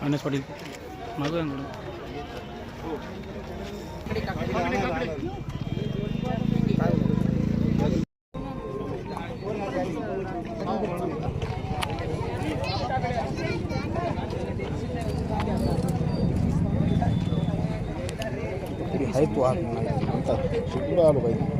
Minus forty. Magan. Oh. Come on, come on, come on. आहे तू आत म्हणतात शिकलो आलो पाहिजे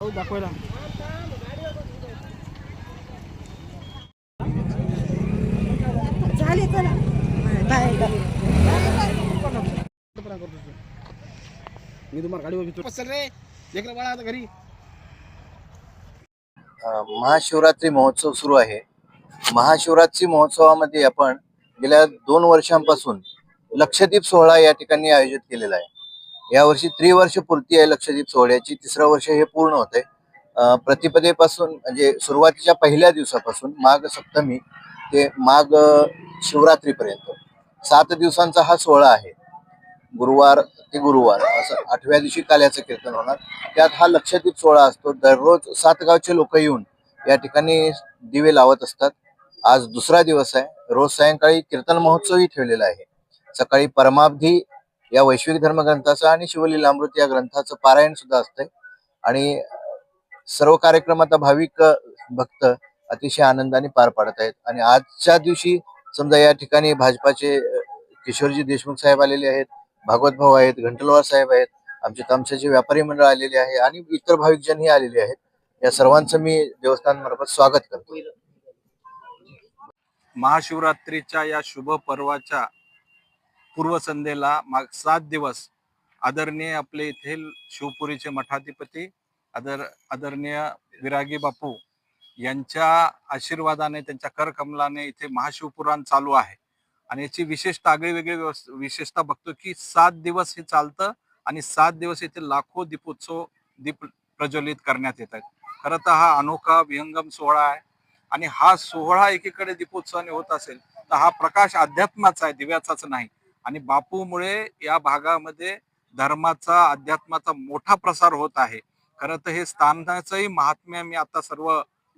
हो दाखवायला चला मी तुम्हाला रे. बाळा आता घरी. महाशिवरात्री महोत्सव सुरू आहे. महाशिवरात्री महोत्सवामध्ये आपण गेल्या दोन वर्षांपासून लक्षद्वीप सोहळा या ठिकाणी आयोजित केलेला आहे. यावर्षी त्रिवर्ष पूर्ती आहे लक्षद्वीप सोहळ्याची तिसरं वर्ष हे पूर्ण होत आहे प्रतिपदेपासून म्हणजे सुरुवातीच्या पहिल्या दिवसापासून माघ सप्तमी ते माघ शिवरात्रीपर्यंत. सात दिवसांचा हा सोहळा आहे. गुरुवार ते गुरुवार असं आठव्या दिवशी काल्याचं कीर्तन होणार. त्यात हा लक्षद्वीप सोहळा असतो. दररोज सात गावचे लोक येऊन या ठिकाणी दिवे लावत असतात. आज दुसरा दिवस आहे. रोज सायंकाळी कीर्तन महोत्सवही ठेवलेला आहे. सकाळी परमाब्धी या वैश्विक धर्मग्रंथाचं आणि शिवलीलामृत या ग्रंथाचं पारायण सुद्धा असतंय. आणि सर्व कार्यक्रम आता भाविक भक्त अतिशय आनंदाने पार पाडत आहेत. आणि आजच्या दिवशी समजा या ठिकाणी भाजपाचे किशोरजी देशमुख साहेब आलेले आहेत भागवत भाऊ आहेत घंटलवार साहेब आहेत आमचे तामशाचे व्यापारी मंडळ आलेले आहे आणि इतर भाविकजनही आलेले आहेत. या सर्वांचं मी देवस्थानमार्फत स्वागत करतो. महाशिवरात्रीच्या या शुभ पर्वाच्या पूर्वसंध्येला माग सात दिवस आदरणीय आपले येथील शिवपुरीचे मठाधिपती आदर आदरणीय विरागी बापू यांच्या आशीर्वादाने त्यांच्या करकमलाने इथे महाशिवपुराण चालू आहे. आणि याची विशेष आगळी वेगळी विशेषता बघतो की सात दिवस हे चालतं आणि सात दिवस इथे लाखो दीपोत्सव दीप प्रज्वलित करण्यात येतात खरं तर हा अनोखा विहंगम सोहळा आहे. आणि हा सोहळा एकीकडे दीपोत्सवाने होत असेल तर हा प्रकाश अध्यात्माचा आहे दिव्याचाच नाही. आणि बापूमुळे या भागामध्ये धर्माचा अध्यात्माचा मोठा प्रसार होत आहे. खरं तर हे स्थानाचंही महात्म्य मी आता सर्व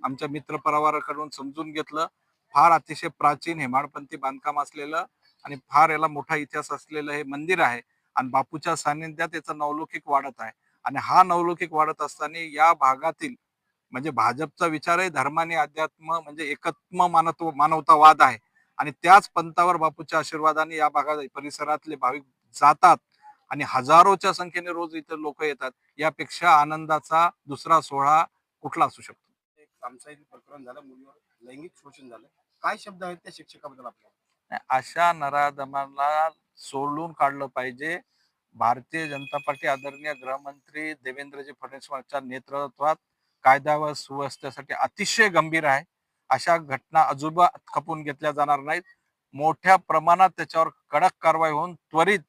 आमच्या मित्रपरिवाराकडून समजून घेतलं. फार अतिशय प्राचीन हेमाडपंथी बांधकाम असलेलं आणि फार याला मोठा इतिहास असलेलं हे मंदिर आहे. आणि बापूच्या सानिध्यात याचा नवलौकिक वाढत आहे. आणि हा नवलौकिक वाढत असताना या भागातील म्हणजे भाजपचा विचारही धर्माने अध्यात्म म्हणजे एकत्म मानव मानवतावाद आहे. आणि त्याच पंथावर बापूच्या आशीर्वादाने या भागात परिसरातले भाविक जातात. आणि हजारोच्या संख्येने रोज इथे लोक येतात. यापेक्षा आनंदाचा दुसरा सोहळा कुठला असू शकतो? एक प्रकरण झालं मुलीवर लैंगिक शोषण झालं. काय शब्द आहेत त्या शिक्षकाबद्दल आपल्याला? अशा नराधमाला सोडून काढलं पाहिजे. भारतीय जनता पार्टी आदरणीय गृहमंत्री देवेंद्रजी फडणवीस नेतृत्वात कायदा व सुव्यवस्थेसाठी अतिशय गंभीर आहे. अशा घटना अजूबात खपून घेतल्या जाणार नाहीत. मोठ्या प्रमाणात त्याच्यावर कडक कारवाई होऊन त्वरित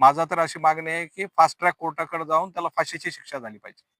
माझा तर अशी मागणी आहे की फास्ट ट्रॅक कोर्टाकडे जाऊन त्याला फाशीची शिक्षा झाली पाहिजे.